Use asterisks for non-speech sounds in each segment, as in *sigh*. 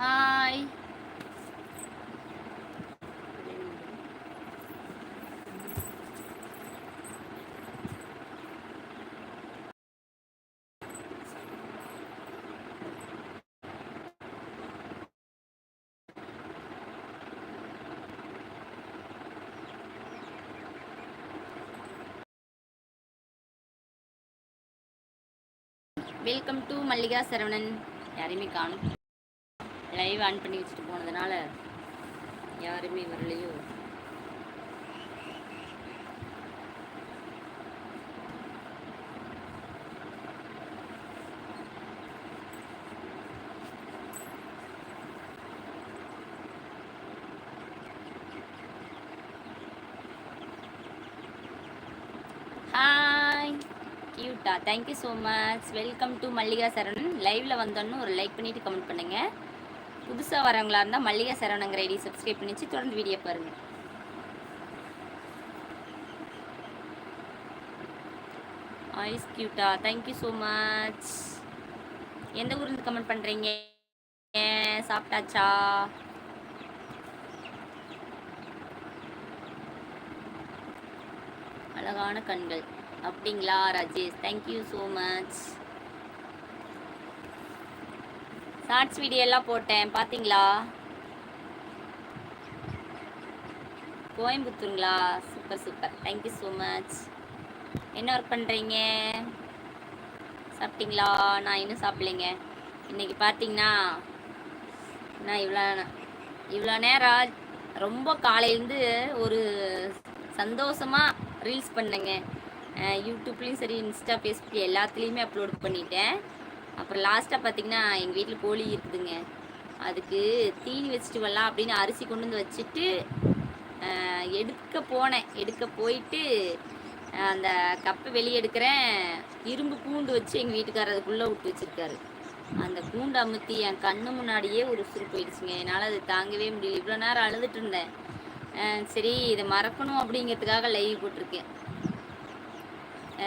Hi welcome to Mallika Saravanan யாரையுமே காணும். Live on பண்ணி வச்சுட்டு போனதுனால யாருமே வரலையோ. ஹாய் கியூட்டா thank you so much welcome to Mallika Saran. லைவ்ல வந்தோன்னு ஒரு லைக் பண்ணிட்டு கமெண்ட் பண்ணுங்க. புதுசாக வரவங்களா இருந்தால் மல்லிகா சரவணங்கிற ஐடி சப்ஸ்கிரைப் பண்ணிச்சு. தொடர்ந்து வீடியோ பாருங்கள் ஐஸ் கியூட்டா தேங்க்யூ ஸோ மச் எந்த ஊர்லேருந்து கமெண்ட் பண்ணுறீங்க சாப்பிட்டாச்சா? அழகான கண்கள். அப்படிங்களா Rajesh? Thank you so much shorts video எல்லாம் போட்டேன் பார்த்தீங்களா கோயம்புத்தூருங்களா? Super super thank you so much என்ன ஒர்க் பண்ணுறீங்க சாப்பிட்டீங்களா? நான் இன்னும் சாப்பிடலைங்க. இன்னைக்கு பார்த்தீங்கன்னா நான் இவ்வளோ இவ்வளோ நேரம் ரொம்ப காலையிலேருந்து ஒரு சந்தோஷமாக ரீல்ஸ் பண்ணேங்க. யூடியூப்லேயும் சரி இன்ஸ்டா ஃபேஸ்புக் எல்லாத்துலேயுமே அப்லோட் பண்ணிட்டேன். அப்புறம் லாஸ்ட்டாக பார்த்தீங்கன்னா எங்கள் வீட்டில் கோழி இருக்குதுங்க. அதுக்கு தீனி வச்சுட்டு வரலாம் அப்படின்னு அரிசி கொண்டு வந்து வச்சுட்டு எடுக்க போனேன். எடுக்க போயிட்டு அந்த கப்பை வெளியே எடுக்கிறேன். இரும்பு பூண்டு வச்சு எங்கள் வீட்டுக்காரர் அதுக்குள்ளே விட்டு வச்சிருக்காரு. அந்த பூண்டு அமுத்தி என் கண்ணு முன்னாடியே ஒரு உசுறு போயிடுச்சுங்க. என்னால் அது தாங்கவே முடியல. இவ்வளோ நேரம் அழுதுட்டு இருந்தேன். சரி இதை மறக்கணும் அப்படிங்கிறதுக்காக லைவ் போட்டிருக்கேன்.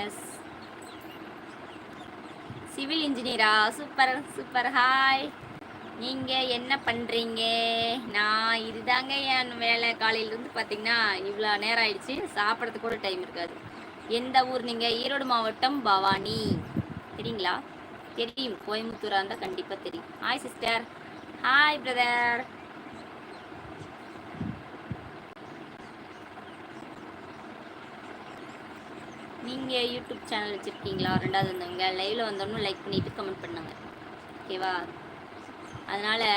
எஸ் சிவில் இன்ஜினியரா? Super super. ஹாய் நீங்கள் என்ன பண்ணுறீங்க நான் இதுதாங்க என் வேலை. காலையிலேருந்து பார்த்தீங்கன்னா இவ்வளோ நேரம் ஆயிடுச்சு. சாப்பிட்றதுக்கு கூட டைம் இருக்காது. எந்த ஊர் நீங்கள் ஈரோடு மாவட்டம் பவானி. தெரியுங்களா? தெரியும். கோயம்புத்தூராக இருந்தால் கண்டிப்பாக தெரியும். ஹாய் சிஸ்டர் ஹாய் பிரதர் நீங்கள் யூடியூப் சேனல் வச்சுருக்கீங்களா? ரெண்டாவது வந்தவங்க லைவில் வந்தோன்னு லைக் பண்ணிவிட்டு கமெண்ட் பண்ணுங்க. ஓகேவா அதனால்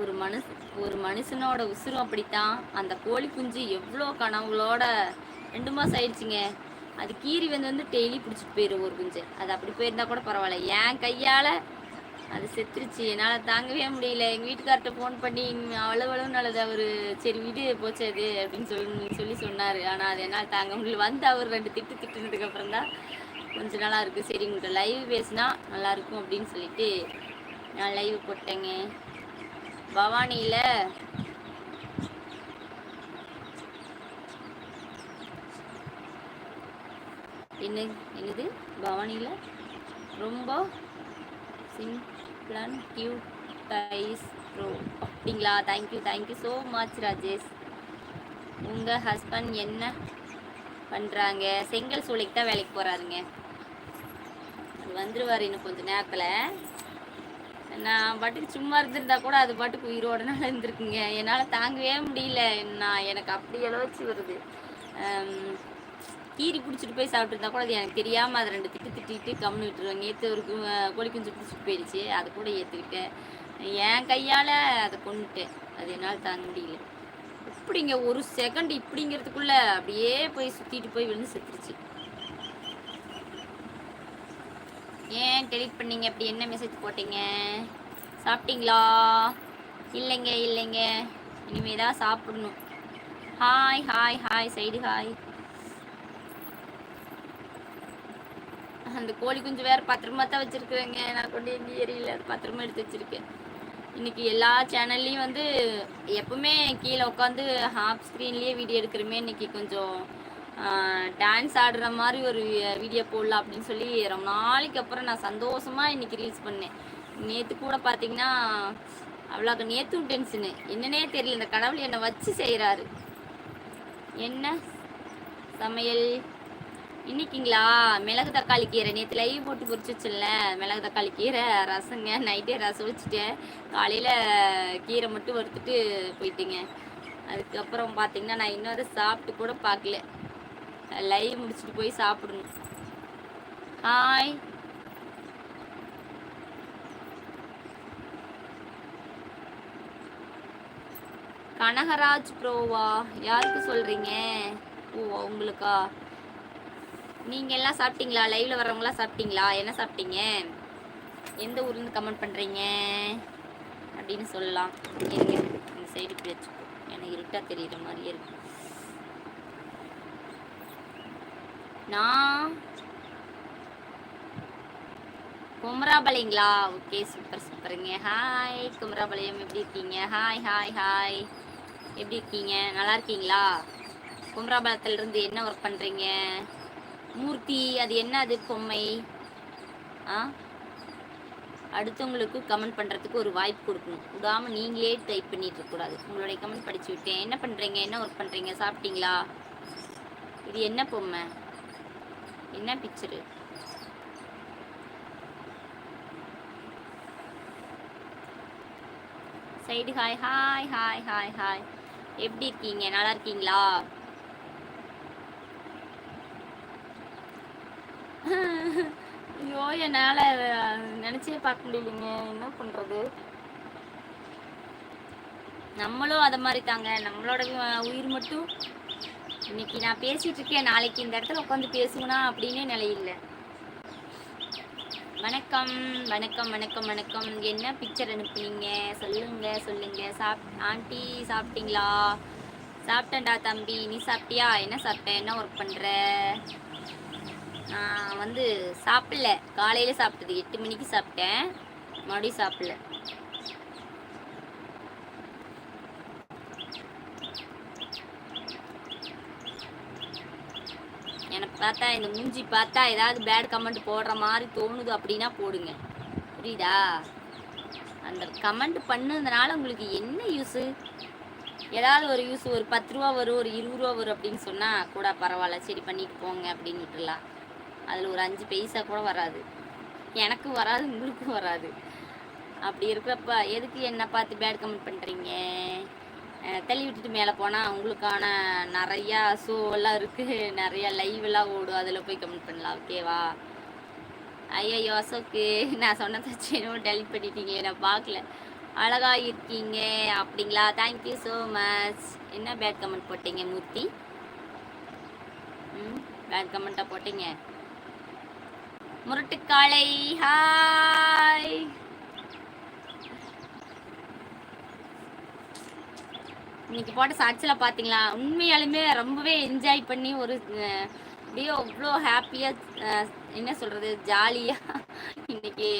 ஒரு மனுஷ ஒரு மனுஷனோட உசுரும் அப்படித்தான். அந்த கோழி குஞ்சு எவ்வளோ கனவுகளோட ரெண்டு மாதம் ஆயிடுச்சுங்க. அது கீரி வந்து வந்து டெய்லி பிடிச்சிட்டு போயிடும் ஒரு குஞ்சு. அது அப்படி போயிருந்தா கூட பரவாயில்ல. என் கையால் அது செத்துருச்சு. என்னால் தாங்கவே முடியல. எங்கள் வீட்டுக்கார்ட்ட ஃபோன் பண்ணி அவ்வளோ நல்லது அவர். சரி வீடு போச்சு அது அப்படின்னு சொல்லி சொல்லி சொன்னார். ஆனால் அது என்னால் தாங்க முடியல. வந்து அவர் ரெண்டு திட்டு திட்டுனதுக்கு அப்புறம் தான் கொஞ்சம் நல்லா இருக்குது சரி உங்கள்கிட்ட லைவ் பேசினா நல்லாயிருக்கும் அப்படின்னு சொல்லிட்டு நான் லைவ் போட்டேங்க. பவானியில் என்ன என்னது? பவானியில்? ரொம்ப சிம்பிள் பிளான் டியூ டைஸ் ப்ரோ அப்படிங்களா thank you thank you so much Rajesh உங்கள் ஹஸ்பண்ட் என்ன பண்ணுறாங்க செங்கல் சூளைக்கு தான் வேலைக்கு போகிறாருங்க அது வந்துருவார் இன்னும் கொஞ்சம் நேரத்தில். நான் பாட்டுக்கு சும்மா இருந்திருந்தா கூட அது பாட்டுக்கு உயிரோடனால இருந்திருக்குங்க. என்னால் தாங்கவே முடியல. நான் எனக்கு அப்படி அளவச்சு வருது. கீரி பிடிச்சிட்டு போய் சாப்பிட்டுருந்தா கூட அது எனக்கு தெரியாமல் அதை ரெண்டு திட்டு திட்டிட்டு கம்னு விட்டுருவாங்க. நேற்று ஒரு கோழி குஞ்சு பிடிச்சிட்டு போயிடுச்சு. அதை கூட ஏற்றுக்கிட்டேன் என் கையால் அதை கொண்டுட்டேன் அது என்னால் தாங்க முடியல. இப்படிங்க ஒரு செகண்ட் இப்படிங்கிறதுக்குள்ள அப்படியே போய் சுற்றிட்டு போய் விழுந்து செத்துருச்சு. ஏன் டெலிட் பண்ணீங்க? அப்படி என்ன மெசேஜ் போட்டீங்க? சாப்பிட்டீங்களா? இல்லைங்க இல்லைங்க. இனிமே தான் சாப்பிடணும். Hi hi hi side hi அந்த கோழி குஞ்சு வேற பத்திரமா தான் வச்சிருக்கிறேங்க நான் கொண்டு எங்கே எரியல. அது பத்திரமா எடுத்து வச்சிருக்கேன். இன்னைக்கு எல்லா சேனல்லையும் வந்து எப்பவுமே கீழே உட்காந்து ஹாஃப் ஸ்க்ரீன்லேயே வீடியோ எடுக்கிறோமே. இன்னைக்கு கொஞ்சம் டான்ஸ் ஆடுற மாதிரி ஒரு வீடியோ போடலாம் அப்படின்னு சொல்லி ரொம்ப நாளைக்கு அப்புறம் நான் சந்தோஷமா இன்னைக்கு ரீல்ஸ் பண்ணேன். நேற்று கூட பார்த்தீங்கன்னா அவ்வளோக்கு நேத்தும் டென்ஷனு என்னன்னே தெரியல. இந்த கடவுள் என்னை வச்சு செய்கிறாரு என்ன? சமையல். இன்னைக்குங்களா? மிளகு தக்காளி கீரை. நேற்று லைவ் போட்டு பொரிச்சு மிளகு தக்காளி கீரை ரசங்க. நைட்டே ரசம் வச்சுட்டேன் காலையில் கீரை மட்டும் வறுத்துட்டு போயிட்டேங்க. அதுக்கப்புறம் பார்த்தீங்கன்னா நான் இன்னொரு சாப்பிட்டு கூட பார்க்கல. லைவ் முடிச்சுட்டு போய் சாப்பிடணும். ஹாய் கனகராஜ் ப்ரோவா? யாருக்கு சொல்கிறீங்க ஓ உங்களுக்கா? நீங்கள் எல்லாம் சாப்பிட்டீங்களா? லைவில் வர்றவங்களாம் சாப்பிட்டீங்களா? என்ன சாப்பிட்டீங்க? எந்த ஊர்லேருந்து கமெண்ட் பண்ணுறீங்க அப்படின்னு சொல்லலாம். இந்த சைடு இப்படி வச்சுக்கோ எனக்கு இருட்டாக தெரியுற மாதிரியே இருக்கு. நான் குமராபாளையங்களா? ஓகே சூப்பர் சூப்பருங்க ஹாய் குமராபாளையம். எப்படி இருக்கீங்க? ஹாய் ஹாய் ஹாய் எப்படி இருக்கீங்க? நல்லா இருக்கீங்களா? குமராபாளையத்துல இருந்து என்ன ஒர்க் பண்ணுறீங்க மூர்த்தி அது என்ன அது பொம்மை? ஆ? அடுத்தவங்களுக்கு கமெண்ட் பண்ணுறதுக்கு ஒரு வாய்ப்பு கொடுக்கணும். விடாமல் நீங்களே டைப் பண்ணிட்டு இருக்கக்கூடாது உங்களுடைய கமெண்ட் படித்து விட்டேன் என்ன பண்ணுறீங்க என்ன ஒர்க் பண்ணுறீங்க சாப்பிட்டீங்களா? இது என்ன பொம்மை? என்ன picture side hi hi hi hi hi எப்படி இருக்கீங்க? நல்லா இருக்கீங்களா? ஐயோ என்னால் நினச்சே பார்க்க முடியலைங்க. என்ன பண்ணுறது நம்மளும் அதை மாதிரி தாங்க. நம்மளோட உயிர் மட்டும். இன்னைக்கு நான் பேசிட்டு இருக்கேன். நாளைக்கு இந்த இடத்துல உட்காந்து பேசுவனா அப்படின்னே நிலையில்லை வணக்கம் வணக்கம் வணக்கம் வணக்கம். என்ன பிக்சர் அனுப்புனீங்க? சொல்லுங்க சொல்லுங்க. சாப் ஆண்டி சாப்பிட்டீங்களா? சாப்பிட்டேன்டா தம்பி. நீ சாப்பிட்டியா? என்ன சாப்பிட்ட? என்ன ஒர்க் பண்ற? நான் வந்து சாப்பிடல. காலையில சாப்பிட்டது. எட்டு மணிக்கு சாப்பிட்டேன். மறுபடியும் சாப்பிடல. எனக்கு பார்த்தா இந்த மூஞ்சி பார்த்தா ஏதாவது பேட் கமெண்ட் போடுற மாதிரி தோணுது அப்படின்னா போடுங்க. புரியுதா? அந்த கமெண்ட் பண்ணதுனால உங்களுக்கு என்ன யூஸு ஏதாவது ஒரு யூஸ் ஒரு பத்து ரூபா வரும் ஒரு இருபது ரூபா வரும் அப்படின்னு சொன்னால் கூட பரவாயில்ல. சரி பண்ணிட்டு போங்க அப்படின்னு விட்டுலாம் அதில் ஒரு அஞ்சு பைசா கூட வராது. எனக்கும் வராது உங்களுக்கும் வராது. அப்படி இருக்கிறப்ப எதுக்கு என்ன பார்த்து பேட் கமெண்ட் பண்ணுறீங்க தள்ளி விட்டுட்டு மேலே போனால் உங்களுக்கான நிறையா ஷோ எல்லாம் இருக்குது நிறையா லைவெல்லாம் ஓடும். அதில் போய் கமெண்ட் பண்ணலாம் ஓகேவா ஐயோ அசோக்கு நான் சொன்னதை சரி டெலிட் பண்ணிட்டீங்களே நான் பார்க்கல. அழகா இருக்கீங்க. அப்படிங்களா? தேங்க்யூ ஸோ மச் என்ன பேட் கமெண்ட் போட்டீங்க மூர்த்தி? ம் பேட் கமெண்ட்டாக போட்டீங்க. முரட்டுக்காளை ஹாய். இன்னைக்கு போட்ட சாட்சியில் பார்த்தீங்களா உண்மையாலுமே ரொம்பவே என்ஜாய் பண்ணி ஒரு அப்படியே அவ்வளோ ஹாப்பியாக என்ன சொல்கிறது ஜாலியாக இன்னைக்கு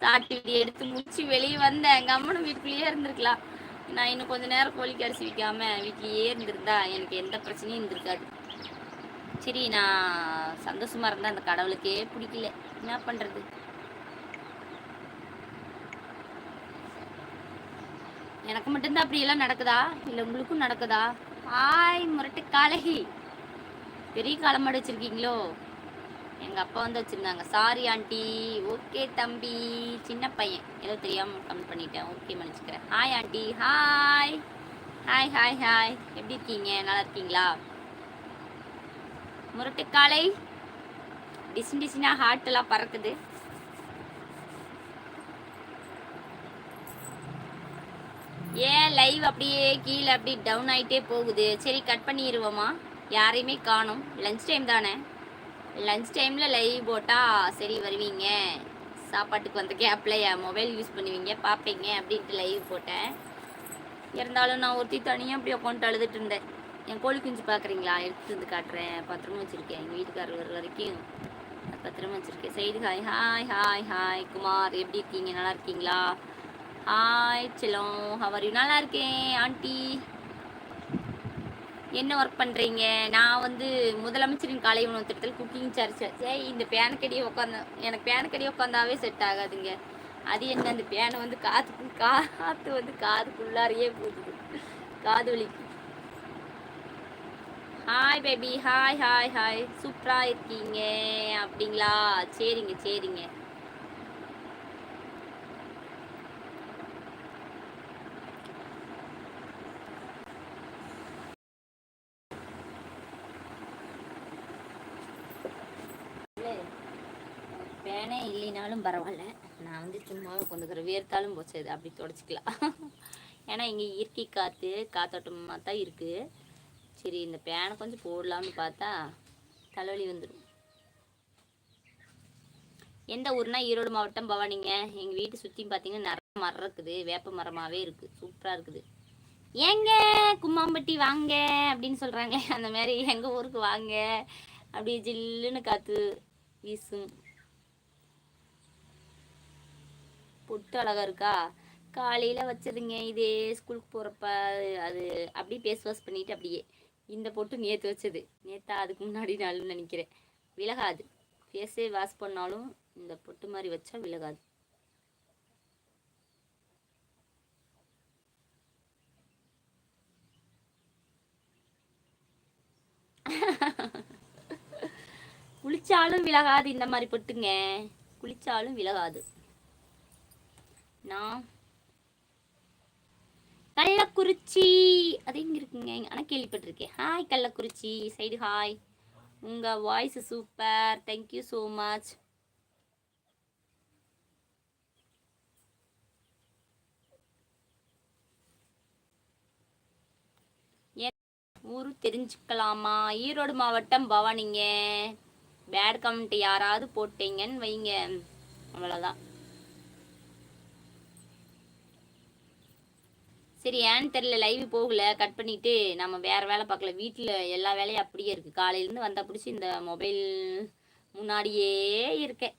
சாட்டி எடுத்து முடிச்சு வெளியே வந்தேன். எங்கள் அம்மனும் வீட்டுக்குள்ளேயே இருந்திருக்கலாம். நான் இன்னும் கொஞ்ச நேரம் கோழிக்கு அரிசி வைக்காம வீட்லேயே இருந்திருந்தா எனக்கு எந்த பிரச்சனையும் இருந்திருக்காது. சரி நான் சந்தோஷமாக இருந்தால் அந்த கடவுளுக்கே பிடிக்கல. என்ன பண்ணுறது எனக்கு மட்டும்தான் அப்படி எல்லாம் நடக்குதா? இல்லை உங்களுக்கும் நடக்குதா? ஹாய் முரட்டு காலகி. பெரிய காலமாடு வச்சிருக்கீங்களோ? எங்கள் அப்பா வந்து வச்சுருந்தாங்க. சாரி ஆண்டி ஓகே தம்பி. சின்ன பையன். ஏதோ தெரியாமல் கமெண்ட் பண்ணிட்டேன். Okay மன்னிச்சுக்கிறேன். Hi aunty hi hi hi hi எப்படி இருக்கீங்க? நல்லா இருக்கீங்களா? முரட்டுக்காலை டிசைன் டிசைனா ஹார்ட் எல்லாம் பறக்குது. ஏன் லைவ் அப்படியே கீழே அப்படி டவுன் ஆயிட்டே போகுது. சரி கட் பண்ணிடுவோமா யாரையுமே காணும். லஞ்ச் டைம் தானே. லஞ்ச் டைமில் லைவ் போட்டால் சரி வருவீங்க. சாப்பாட்டுக்கு வந்த கேப்பில் என் மொபைல் யூஸ் பண்ணுவீங்க பார்ப்பீங்க அப்படின்ட்டு லைவ் போட்டேன். இருந்தாலும் நான் ஒருத்தி தனியாக அப்படி உட்காந்துட்டு அழுதுட்டு இருந்தேன். என் கோழி குஞ்சு பார்க்குறீங்களா எடுத்து வந்து காட்டுறேன். பத்திரமா வச்சுருக்கேன். எங்கள் வீட்டுக்காரர் வர வரைக்கும். பத்திரமா வச்சுருக்கேன். Side hi hi hi hi. Kumar எப்படி இருக்கீங்க? நல்லா இருக்கீங்களா? ஹாய் செல்லம். ஹவர் யூ நல்லா இருக்கேன் ஆண்டி. என்ன ஒர்க் பண்ணுறீங்க நான் வந்து முதலமைச்சரின் காலை உணவு திட்டத்தில் குக்கிங் சார்ஜ் ஏய் இந்த பேனக்கடியை உட்காந்து எனக்கு பேனக்கடியை உட்காந்தாவே செட் ஆகாதுங்க. அது என்ன? அந்த பேனை வந்து காத்து காத்து வந்து காதுக்குள்ளாரையே போகுது. காது வலிக்கு. Hi baby hi hi hi சூப்பராக இருக்கீங்க. அப்படிங்களா? சரிங்க சரிங்க. பேனே இல்லைனாலும் பரவாயில்ல. நான் வந்து சும்மா கொஞ்சம் வேர்த்தாலும் போச்சு. அது அப்படி தொடச்சிக்கலாம். ஏன்னா இங்கே இயற்கை காற்று காத்தோட்டமாக தான் இருக்குது சரி இந்த பேனை கொஞ்சம் போடலாம்னு பார்த்தா தலைவலி வந்துடும் எந்த ஊர்னா ஈரோடு மாவட்டம் பவானிங்க. எங்கள் வீட்டு சுற்றியும் பார்த்தீங்கன்னா நிறைய மரம் இருக்குது. வேப்ப மரமாகவே இருக்குது சூப்பராக இருக்குது. ஏங்க கும்மாம்பட்டி வாங்க அப்படின்னு சொல்கிறாங்க அந்த மாதிரி எங்கள் ஊருக்கு வாங்க. அப்படியே ஜில்லுன்னு காற்று வீசும். பொட்டு அழகா இருக்கா? காலையில் வச்சதுங்க. இதே ஸ்கூலுக்கு போகிறப்ப அது அப்படியே ஃபேஸ் வாஷ் பண்ணிவிட்டு அப்படியே இந்த பொட்டு நேற்று வச்சது. நேத்தா அதுக்கு முன்னாடி நாள்னு நினைக்கிறேன். விலகாது. ஃபேஸே வாஷ் பண்ணாலும் இந்த பொட்டு மாதிரி வச்சா விலகாது. குளிச்சாலும் விலகாது இந்த மாதிரி பொட்டுங்க. குளிச்சாலும் விலகாது. நான் கள்ளக்குறிச்சி. அது எங்கே இருக்குங்க? ஆனால் கேள்விப்பட்டிருக்கேன். ஹாய் கள்ளக்குறிச்சி. சைடு ஹாய் உங்க voice super thank you so much ஊர் தெரிஞ்சுக்கலாமா? ஈரோடு மாவட்டம் பவானிங்க. பேட் கமெண்ட் யாராவது போட்டீங்கன்னு வைங்க. அவ்வளோதான் சரி ஏன்னு தெரியல லைவ் போகல கட் பண்ணிட்டு நம்ம வேற வேலை பார்க்கல. வீட்டில் எல்லா வேலையும் அப்படியே இருக்கு. காலையிலேருந்து வந்தா பிடிச்சி இந்த மொபைல் முன்னாடியே இருக்கேன்.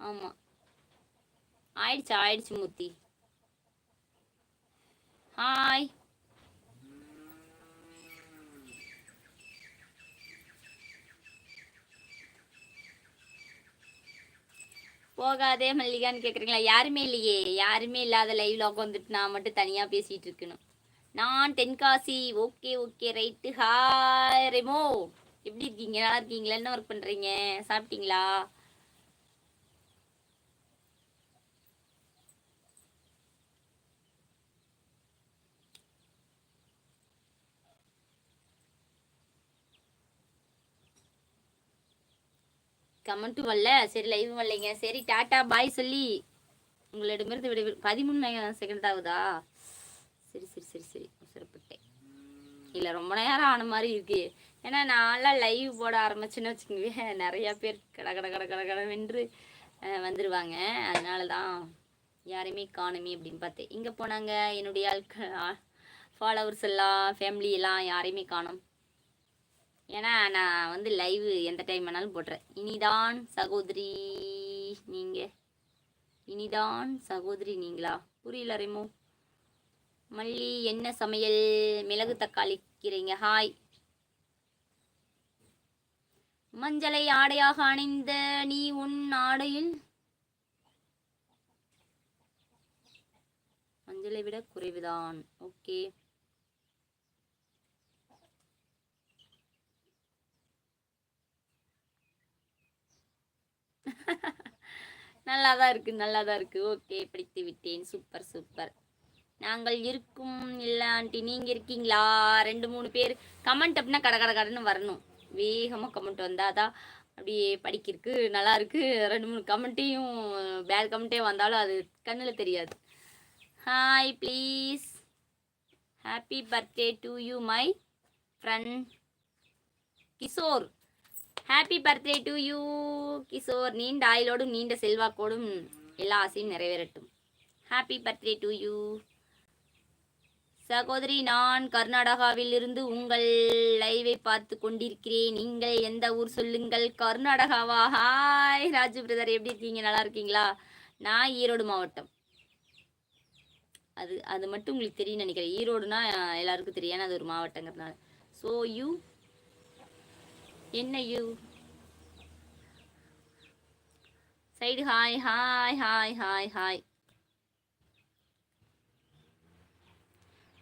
ஆமாம் ஆயிடுச்சு ஆயிடுச்சு மூர்த்தி. ஹாய் போகாதே மல்லிகான்னு கேட்குறீங்களா யாருமே இல்லையே. யாருமே இல்லாத லைவ்ல உட்காந்துட்டு நான் மட்டும் தனியாக பேசிகிட்டு இருக்கணும். நான் Tenkasi. Okay okay right. Hi Remo எப்படி இருக்கீங்க? நல்லா இருக்கீங்களா? என்ன ஒர்க் பண்ணுறீங்க சாப்பிட்டீங்களா? கமெண்ட்டும் வரல. சரி லைவும் வரலைங்க. சரி டாட்டா பாய் சொல்லி உங்களிடமிருந்து விட பதிமூணு செகண்ட் ஆகுதா? சரி சரி சரி சரி. சிறப்பிட்டேன் இல்லை ரொம்ப நேரம் ஆன மாதிரி இருக்கு. ஏன்னா நான்லாம் லைவ் போட ஆரம்பிச்சுன்னு வச்சுக்கோங்க நிறையா பேர் கட கட கட கட கட வென்று வந்துடுவாங்க அதனால தான் யாரையுமே காணுமே அப்படின்னு பார்த்தேன். இங்கே போனாங்க. என்னுடைய ஆட்கள் ஃபாலோவர்ஸ் எல்லாம் ஃபேமிலி எல்லாம் யாரையுமே காணும். ஏன்னா நான் வந்து லைவ் எந்த டைம் வேணாலும் போடுறேன். இனிதான் சகோதரி நீங்கள் இனிதான் சகோதரி நீங்களா? புரியல ரேமோ. மல்லி என்ன சமையல்? மிளகு தக்காளி கீரைங்க. ஹாய் மஞ்சளை ஆடையாக அணிந்த நீ உன் ஆடையில்? மஞ்சளை விட குறைவுதான். ஓகே நல்லா தான் இருக்குது நல்லா தான் இருக்குது ஓகே பிடித்து விட்டேன். சூப்பர் சூப்பர் நாங்கள் இருக்கும் இல்லை ஆண்டி நீங்கள் இருக்கீங்களா? ரெண்டு மூணு பேர். கமெண்ட் அப்படின்னா கட கட கடன்னு வரணும். வேகமாக கமெண்ட் வந்தால் தான் அப்படியே படிக்கிறதுக்கு நல்லா இருக்குது ரெண்டு மூணு கமெண்ட்டையும் பேட் கமெண்ட்டே வந்தாலும் அது கண்ணில் தெரியாது. Hi please happy birthday to you my friend Kishore. Happy birthday to you Kishore நீண்ட ஆயுளோடும் நீண்ட செல்வாக்கோடும் எல்லா ஆசையும் நிறைவேறட்டும். ஹாப்பி பர்த்டே டு யூ சகோதரி நான் கர்நாடகாவில் இருந்து உங்கள் லைவை பார்த்து கொண்டிருக்கிறேன். நீங்கள் எந்த ஊர் சொல்லுங்கள்? கர்நாடகாவா? ஹாய் ராஜு பிரதர் எப்படி இருக்கீங்க? நல்லா இருக்கீங்களா? நான் ஈரோடு மாவட்டம். அது அது மட்டும் உங்களுக்கு தெரியும் நினைக்கிறேன். ஈரோடுனா எல்லாருக்கும் தெரியும். ஏன்னா அது ஒரு மாவட்டங்கிறதுனால. ஸோ யூ என்ன you? Side hi hi hi hi hi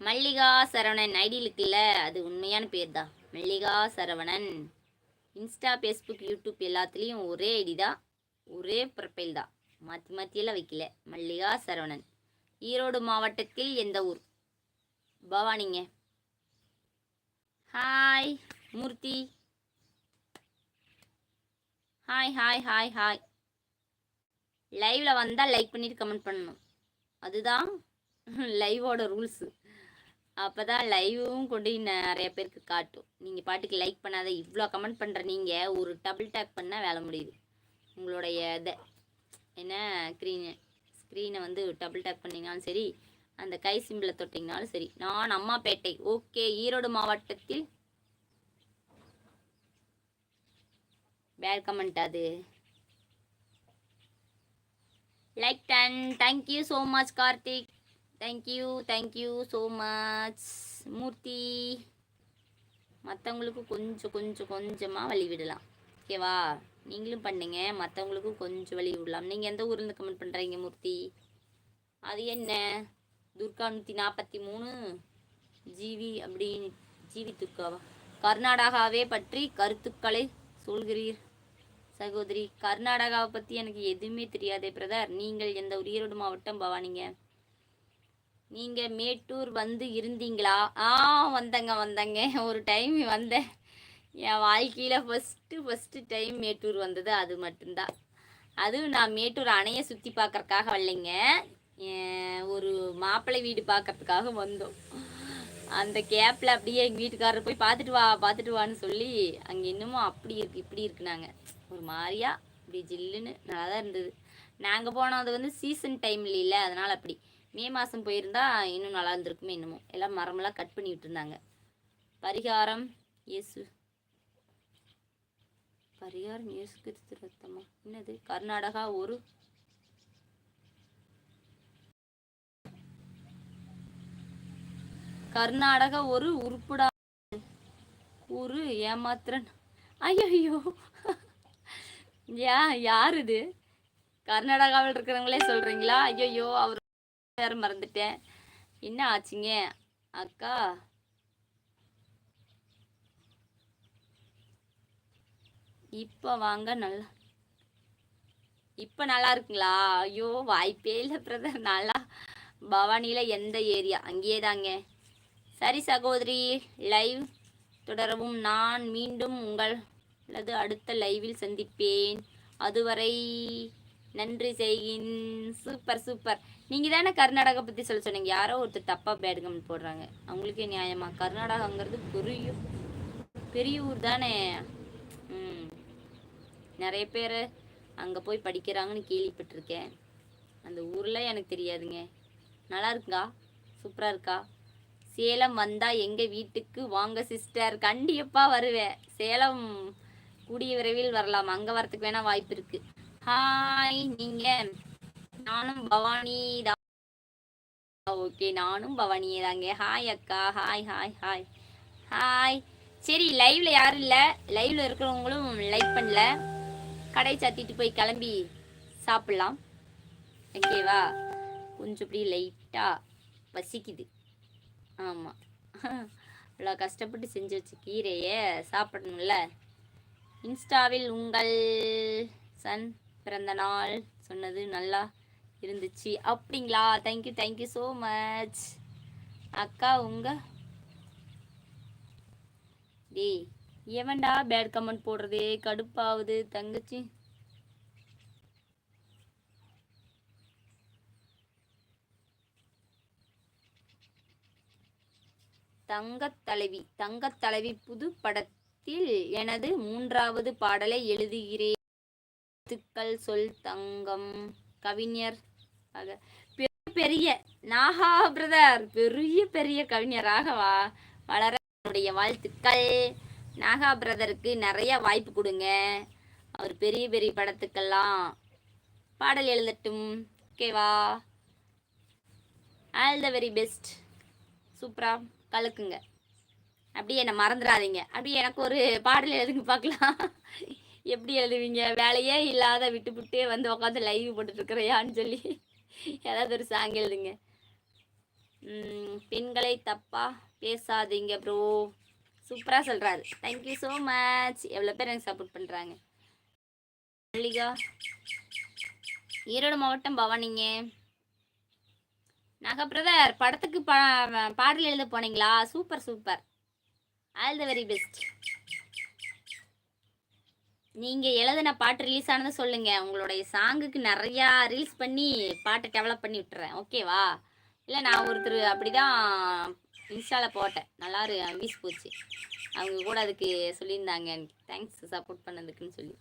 Mallika Saravanan ID இருக்குல்ல அது உண்மையான பேர் தான் Mallika Saravanan Insta Facebook YouTube எல்லாத்துலேயும் ஒரே ஐடி தான் ஒரே ப்ரொஃபைல் தான் மாற்றி மாற்றியெல்லாம் வைக்கல. மல்லிகா சரவணன் ஈரோடு மாவட்டத்தில் எந்த ஊர்? பவானிங்க. Hi Murthy. Hi hi hi hi லைவில் வந்தால் லைக் பண்ணிட்டு கமெண்ட் பண்ணணும். அதுதான் லைவோட ரூல்ஸு அப்போ தான் லைவும் கொண்டு நிறைய பேருக்கு காட்டும். நீங்கள் பாட்டுக்கு லைக் பண்ணாத இவ்வளோ கமெண்ட் பண்ணுற நீங்கள் ஒரு டபுள் டேக் பண்ணால் வேலை முடியுது. உங்களுடைய இதை. என்ன ஸ்க்ரீனு ஸ்க்ரீனை வந்து டபுள் டேப் பண்ணிங்கனாலும் சரி அந்த கை சிம்பிளை தொட்டிங்கனாலும் சரி. நான் அம்மாப்பேட்டை ஓகே ஈரோடு மாவட்டத்தில் பேட் கமெண்ட் அது. Like done thank you so much Karthik thank you thank you so much Murthy மற்றவங்களுக்கு கொஞ்சம் கொஞ்சம் கொஞ்சமாக வழி விடலாம். ஓகேவா நீங்களும் பண்ணுங்க. மற்றவங்களுக்கும் கொஞ்சம் வழி விடலாம். நீங்கள் எந்த ஊர்லேருந்து கமெண்ட் பண்ணுறீங்க மூர்த்தி அது என்ன? துர்கா நூற்றி நாற்பத்தி மூணு? ஜிவி அப்படின்னு ஜீவி துர்காவா? கர்நாடகாவே பற்றி கருத்துக்களை சொல்கிறீர். சகோதரி கர்நாடகாவை பற்றி எனக்கு எதுவுமே தெரியாதே பிரதர். நீங்கள் எந்த ஒரு ஈரோடு மாவட்டம் பவானிங்க? நீங்கள் மேட்டூர் வந்து இருந்தீங்களா? ஆ வந்தேங்க வந்தேங்க. ஒரு டைம் வந்தேன். என் வாழ்க்கையில் ஃபஸ்ட்டு ஃபஸ்ட்டு டைம் மேட்டூர் வந்தது. அது மட்டும்தான். அதுவும் நான் மேட்டூர் அணையை சுற்றி பார்க்கறக்காக வரலைங்க. ஒரு மாப்பிள்ளை வீடு பார்க்கறதுக்காக வந்தோம். அந்த கேப்பில் அப்படியே எங்கள் வீட்டுக்காரர் போய் பார்த்துட்டு வா பார்த்துட்டு வான்னு சொல்லி அங்கே இன்னமும் அப்படி இருக்கு இப்படி இருக்குனாங்க. ஒரு மாதிரியா இப்படி ஜில்லுன்னு நல்லா தான் இருந்தது. நாங்கள் போனது வந்து சீசன் டைம் இல்லை அதனால் அப்படி. மே மாதம் போயிருந்தா இன்னும் நல்லா இருந்திருக்குமே இன்னமும் எல்லாம் மரமெல்லாம் கட் பண்ணி விட்டுருந்தாங்க. பரிகாரம் இயேசு. பரிகாரம் இயேசு கிறிஸ்து ரத்தமா? என்னது? கர்நாடகா ஒரு. கர்நாடகா ஒரு உருப்புடா ஒரு ஏமாத்துறன் ஐயோ யா யார் இது கர்நாடகாவில் இருக்கிறவங்களே சொல்கிறீங்களா ஐயோ அவர் பேர் மறந்துட்டேன். என்ன ஆச்சுங்க? அக்கா? இப்போ வாங்க நல்லா இப்போ நல்லா இருக்குங்களா? ஐயோ வாய்ப்பே இல்லை பிரதர் நல்லா பவானியில் எந்த ஏரியா? அங்கேயே தாங்க. சரி சகோதரி லைவ் தொடரவும் நான் மீண்டும் உங்கள் அல்லது அடுத்த லைவில் சந்திப்பேன். அதுவரை நன்றி செய்கின். சூப்பர் சூப்பர் நீங்கள் தானே கர்நாடகா பற்றி சொல்ல சொன்னீங்க. யாரோ ஒருத்தர் தப்பாக பேட் கமெண்ட் போடுறாங்க. அவங்களுக்கே நியாயமா? கர்நாடகாங்கிறது பெரிய பெரிய ஊர் தானே. ம். நிறைய பேர் அங்கே போய் படிக்கிறாங்கன்னு கேள்விப்பட்டிருக்கேன். அந்த ஊரில் எனக்கு தெரியாதுங்க. நல்லா இருக்குங்கா சூப்பராக இருக்கா? சேலம் வந்தால் எங்கள் வீட்டுக்கு? வாங்க சிஸ்டர் கண்டிப்பாக வருவேன். சேலம் கூடிய விரைவில் வரலாம். அங்கே வரத்துக்கு வேணால் வாய்ப்பு இருக்குது ஹாய் நீங்கள் நானும் பவானி தான். ஓகே நானும் பவானியே தாங்க. ஹாய் அக்கா. ஹாய் ஹாய் ஹாய் ஹாய் சரி லைவ்ல யாரும் இல்லை. லைவ்ல இருக்கிறவங்களும் லைக் பண்ணல. கடை சாத்திட்டு போய் கிளம்பி சாப்பிட்லாம். ஓகேவா கொஞ்சம் இப்படி லைட்டாக பசிக்குது. ஆமாம் இவ்வளோ கஷ்டப்பட்டு செஞ்சு வச்ச கீரையை சாப்பிடணும்ல. இன்ஸ்டாவில் உங்கள் சன் பிறந்த நாள் சொன்னது நல்லா இருந்துச்சு. அப்படிங்களா? தேங்க்யூ தேங்க்யூ ஸோ மச் அக்கா உங்க? டேய் எவன்டா பேட் கமெண்ட் போடுறதே? கடுப்பாகுது தங்கச்சி. தங்கத் தலைவி தங்கத் தலைவி புது படத் படத்தில் எனது மூன்றாவது பாடலை எழுதுகிறேன் வாழ்த்துக்கள் சொல் தங்கம். கவிஞர் ஆக பெரிய பெரிய நாகா பிரதர் பெரிய பெரிய கவிஞராக வா வளர என்னுடைய வாழ்த்துக்கள். நாகா பிரதருக்கு நிறைய வாய்ப்பு கொடுங்க. அவர் பெரிய பெரிய படத்துக்கெல்லாம் பாடல் எழுதட்டும். ஓகேவா ஆல் த வெரி பெஸ்ட் சூப்பரா கலக்குங்க. அப்படியே என்னை மறந்துடாதீங்க. அப்படியே எனக்கு ஒரு பாடல் எழுதுங்க பார்க்கலாம். எப்படி எழுதுவீங்க? வேலையே இல்லாத விட்டு விட்டு வந்து உட்காந்து லைவ் போட்டுட்ருக்குறையான்னு சொல்லி. ஏதாவது ஒரு சாங் எழுதுங்க. பெண்களை தப்பா பேசாதீங்க ப்ரோ சூப்பராக சொல்கிறாரு தேங்க்யூ ஸோ மச் எவ்வளோ பேர் எனக்கு சப்போர்ட் பண்ணுறாங்க மல்லிகா. ஈரோடு மாவட்டம் பவானிங்க. நாக பிரதர் படத்துக்கு பா பாடல் எழுத போனீங்களா? Super super. All the very best நீங்கள் எழுதின பாட்டு ரிலீஸ் ஆனதை சொல்லுங்கள் உங்களுடைய சாங்குக்கு நிறையா ரீல்ஸ் பண்ணி பாட்டை டெவலப் பண்ணி விட்டுறேன். ஓகேவா இல்லை நான் ஒருத்தர் அப்படி தான் இன்ஸ்டாவில் போட்டேன். நல்லா வீஸ் போச்சு. அவங்க கூட அதுக்கு சொல்லியிருந்தாங்க எனக்கு. தேங்க்ஸ் சப்போர்ட் பண்ணதுக்குன்னு சொல்லி.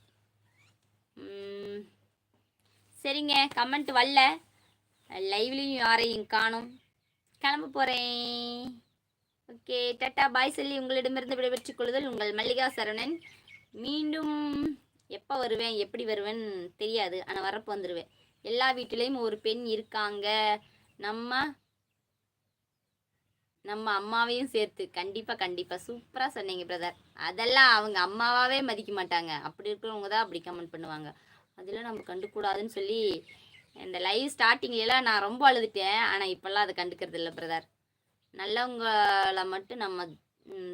சரிங்க. கமெண்ட் வரல. லைவ்லேயும் யாரையும் காணும். கிளம்ப போகிறேன் ஓகே டட்டா பாய் சொல்லி உங்களிடமிருந்து விடைபெற்றுக் கொள்ளுதல் உங்கள் மல்லிகா சரவணன். மீண்டும் எப்போ வருவேன் எப்படி வருவேன் தெரியாது ஆனால் வரப்போ வந்துடுவேன் எல்லா வீட்டிலையும் ஒரு பெண் இருக்காங்க. நம்ம நம்ம அம்மாவையும் சேர்த்து. கண்டிப்பாக கண்டிப்பாக சூப்பராக சொன்னீங்க பிரதர் அதெல்லாம் அவங்க அம்மாவாகவே மதிக்க மாட்டாங்க. அப்படி இருக்கிறவங்க தான் அப்படி கமெண்ட் பண்ணுவாங்க. அதெல்லாம் நம்ம கண்டுக்கூடாதுன்னு சொல்லி இந்த லைவ் ஸ்டார்டிங்லாம் நான் ரொம்ப அழுதுட்டேன். ஆனால் இப்போல்லாம் அதை கண்டுக்கிறது இல்லை பிரதர் நல்லவங்களை மட்டும் நம்ம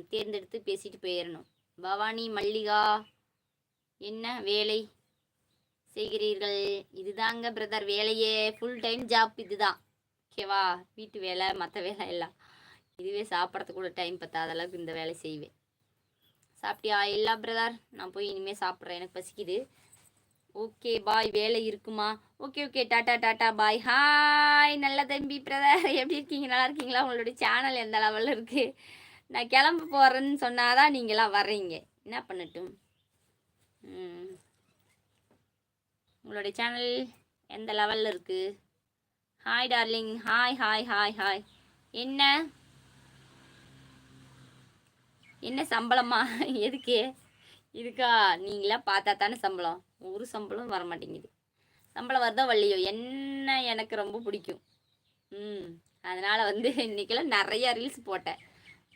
தேர்ந்தெடுத்து பேசிட்டு போயிடணும் பவானி மல்லிகா என்ன வேலை செய்கிறீர்கள்? இதுதாங்க பிரதர் வேலையே. ஃபுல் டைம் ஜாப் இதுதான். ஓகேவா வீட்டு வேலை மற்ற வேலை எல்லாம். இதுவே சாப்பிட்றதுக்கு கூட டைம் பத்தாத அளவுக்கு இந்த வேலை செய்வேன். சாப்பிட்டியா? இல்லை பிரதர் நான் போய் இனிமேல் சாப்பிட்றேன். எனக்கு பசிக்குது. Okay bye. வேலை இருக்குமா? Okay okay. Tata tata bye. Hi. நல்ல தம்பி பிரதர். *laughs* எப்படி இருக்கீங்க? நல்லா இருக்கீங்களா? உங்களுடைய சேனல் எந்த லெவலில் இருக்குது நான் கிளம்ப போகிறேன்னு சொன்னாதான் நீங்களாம் வர்றீங்க. என்ன பண்ணட்டும்? உங்களுடைய சேனல் எந்த லெவலில் இருக்குது hi darling hi hi hi hi என்ன? என்ன சம்பளமா? *laughs* எதுக்கு? இதுக்கா? நீங்களாம் பார்த்தா தானே சம்பளம். ஒரு சம்பளம் வர மாட்டேங்குது சம்பளம் வருதோ வரலையோ என்ன எனக்கு ரொம்ப பிடிக்கும். ம் அதனால் வந்து இன்றைக்கெல்லாம் நிறைய ரீல்ஸ் போட்டேன்.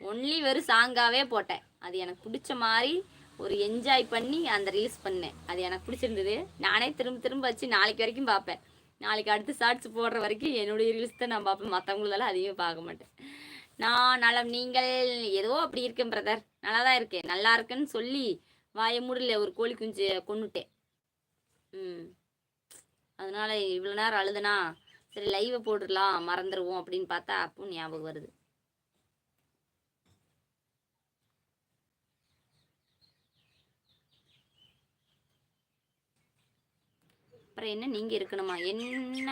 ஒன்லி வெறும் சாங்காகவே போட்டேன். அது எனக்கு பிடிச்ச மாதிரி ஒரு என்ஜாய் பண்ணி அந்த ரீல்ஸ் பண்ணேன். அது எனக்கு பிடிச்சிருந்தது. நானே திரும்ப திரும்ப வச்சு நாளைக்கு வரைக்கும் பார்ப்பேன். நாளைக்கு அடுத்து ஷார்ட்ஸ் போடுற வரைக்கும் என்னுடைய ரீல்ஸ் தான் நான் பார்ப்பேன். மற்றவங்களதெல்லாம் அதிகமாக பார்க்க மாட்டேன். நான் நலம் நீங்கள் ஏதோ அப்படி இருக்கேன் பிரதர் நல்லா தான் இருக்கேன். நல்லா இருக்குன்னு சொல்லி வாய மூடல ஒரு கோழி குஞ்சு கொன்னுட்டேன். ம். அதனால இவ்வளோ நேரம் அழுதுனா சரி லைவை போட்டுடலாம் மறந்துடுவோம் அப்படின்னு பார்த்தா அப்பவும் ஞாபகம் வருது. அப்புறம் என்ன நீங்கள் இருக்கணுமா? என்ன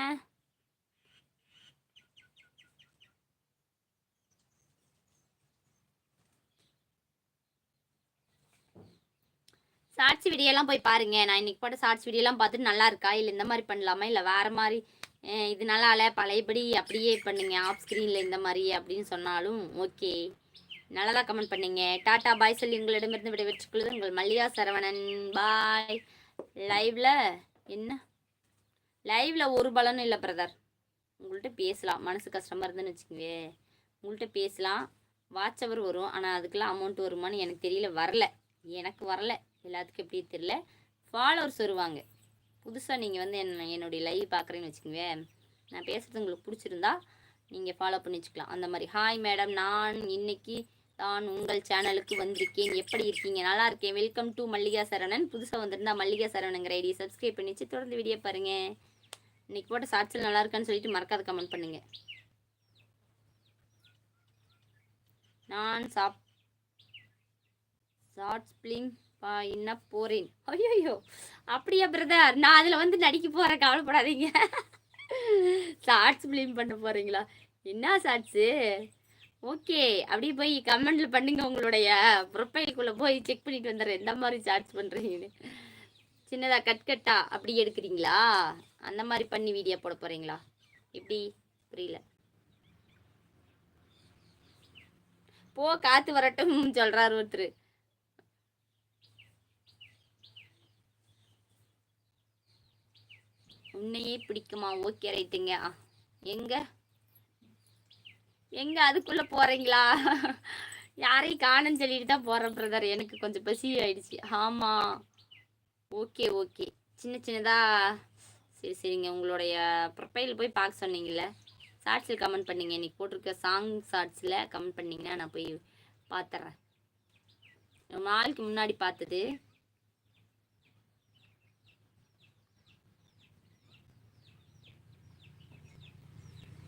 ஷார்ட்ஸ் வீடியோலாம் போய் பாருங்க. நான் இன்னைக்கு போட்ட ஷார்ட்ஸ் வீடியோலாம் பார்த்துட்டு நல்லா இருக்கா? இல்லை இந்த மாதிரி பண்ணலாமா? இல்லை வேறு மாதிரி இது நல்லா பழையபடி அப்படியே பண்ணுங்க. ஆஃப் ஸ்க்ரீனில் இந்த மாதிரி அப்படின்னு சொன்னாலும் ஓகே. நல்லதாக கமெண்ட் பண்ணீங்க. டாடா பாய் சொல்லி உங்களிடமிருந்து விடைபெற்றுக்கொள்வது உங்கள் மல்லிகா சரவணன். பாய் லைவ்ல என்ன? லைவ்ல ஒரு பலனும் இல்லை பிரதர் உங்கள்கிட்ட பேசலாம். மனசு கஷ்டமாக இருந்துன்னு வச்சுக்கோங்க உங்கள்கிட்ட பேசலாம். வாட்ச் அவர் வரும். ஆனால் அதுக்கெல்லாம் அமௌண்ட் வருமான்னு எனக்கு தெரியல. வரல. எனக்கு வரல. எல்லாத்துக்கும் எப்படி தெரியல. ஃபாலோவர்ஸ் வருவாங்க. புதுசாக நீங்கள் வந்து என்ன என்னுடைய லைவ் பார்க்குறேன்னு வச்சுக்கோங்க. நான் பேசுகிறது உங்களுக்கு பிடிச்சிருந்தா நீங்கள் ஃபாலோ பண்ணி வச்சுக்கலாம். அந்த மாதிரி ஹாய் மேடம் நான் இன்னைக்கு தான் உங்கள் சேனலுக்கு வந்திருக்கேன். எப்படி இருக்கீங்க? நல்லா இருக்கேன். Welcome to Mallika Saravanan. புதுசாக வந்திருந்தா மல்லிகா சரவணங்கிற ஐடியை சப்ஸ்கிரைப் பண்ணி வச்சு தொடர்ந்து வீடியோ பாருங்க. இன்னைக்கு போட்ட ஷார்ட்ஸில் நல்லா இருக்கான்னு சொல்லிட்டு மறக்காத கமெண்ட் பண்ணுங்கள் நான் சாப் ஷார்ட்ஸ் ஃபிலிம் என்ன போறேன். ஐயோ அப்படியா பிரதர் நான் அதில் வந்து நடிக்க போகிறேன் கவலைப்படாதீங்க. ஷார்ட்ஸ் ஃபிலிம் பண்ண போகிறீங்களா என்ன ஷார்ட்ஸு ஓகே அப்படியே போய் கமெண்ட்ல பண்ணுங்க உங்களுடைய ப்ரொஃபைலுக்குள்ளே போய் செக் பண்ணிட்டு வந்துடுறேன். எந்த மாதிரி ஷார்ட்ஸ் பண்ணுறீங்கன்னு சின்னதாக கட் கட்டா அப்படி எடுக்கிறீங்களா? அந்த மாதிரி பண்ணி வீடியோ போட போகிறீங்களா எப்படி? புரியல. போ காத்து வரட்டும் சொல்றாரு ஒருத்தர். உன்னையே பிடிக்குமா? ஓகே ரைட்டுங்க எங்க? எங்க அதுக்குள்ள போறீங்களா? யாரையும் காணும்னு சொல்லிட்டு தான் போறேன் பிரதர் எனக்கு கொஞ்சம் பசி ஆயிடுச்சு. ஆமா. ஓகே ஓகே சின்ன சின்னதாக சரி சரிங்க. உங்களுடைய ப்ரொஃபைல் போய் பார்க்க சொன்னீங்கல்ல. ஷார்ட்ஸில் கமெண்ட் பண்ணீங்க. இன்னைக்கு போட்டிருக்க சாங் ஷார்ட்ஸில் கமெண்ட் பண்ணிங்கன்னா நான் போய் பார்த்துட்றேன் ரொம்ப நாளைக்கு முன்னாடி பார்த்தது.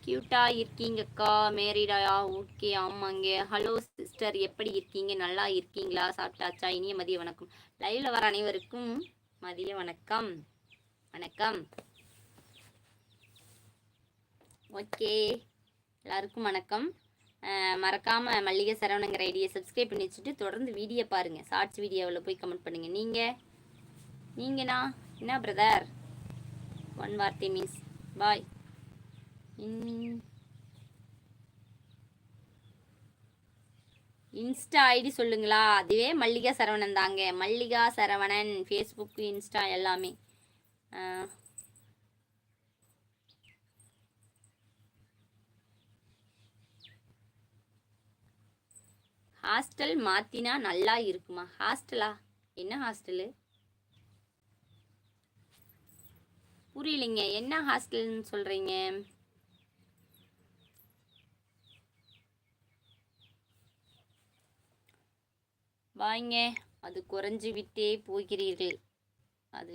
கியூட்டா இருக்கீங்கக்கா மேரிடாயா ஓகே ஆமாங்க. ஹலோ சிஸ்டர் எப்படி இருக்கீங்க? நல்லா இருக்கீங்களா? சாப்பிட்டாச்சா? இனிய மதிய வணக்கம். லைவ்ல வர அனைவருக்கும் மதிய வணக்கம். வணக்கம். ஓகே எல்லாருக்கும் வணக்கம். மறக்காமல் மறக்காம மல்லிகை சரவணங்கிற ஐடியை சப்ஸ்கிரைப் பண்ணி வச்சுட்டு தொடர்ந்து வீடியோ பாருங்க. ஷார்ட்ஸ் வீடியோவில் போய் கமெண்ட் பண்ணுங்க. நீங்க? நீங்கண்ணா? என்ன பிரதர் ஒன் வார்த்தை மீன்ஸ் பாய் இன்ஸ்டா ஐடி சொல்லுங்களா? அதுவே மல்லிகா சரவணன் தாங்க. மல்லிகா சரவணன் ஃபேஸ்புக் இன்ஸ்டா எல்லாமே. ஹாஸ்டல் மாத்தினா நல்லா இருக்குமா? ஹாஸ்டலா? என்ன ஹாஸ்டலு? புரியலைங்க. என்ன ஹாஸ்டல்னு சொல்றீங்க? வாங்க. அது குறைஞ்சு விட்டே போகிறீர்கள்.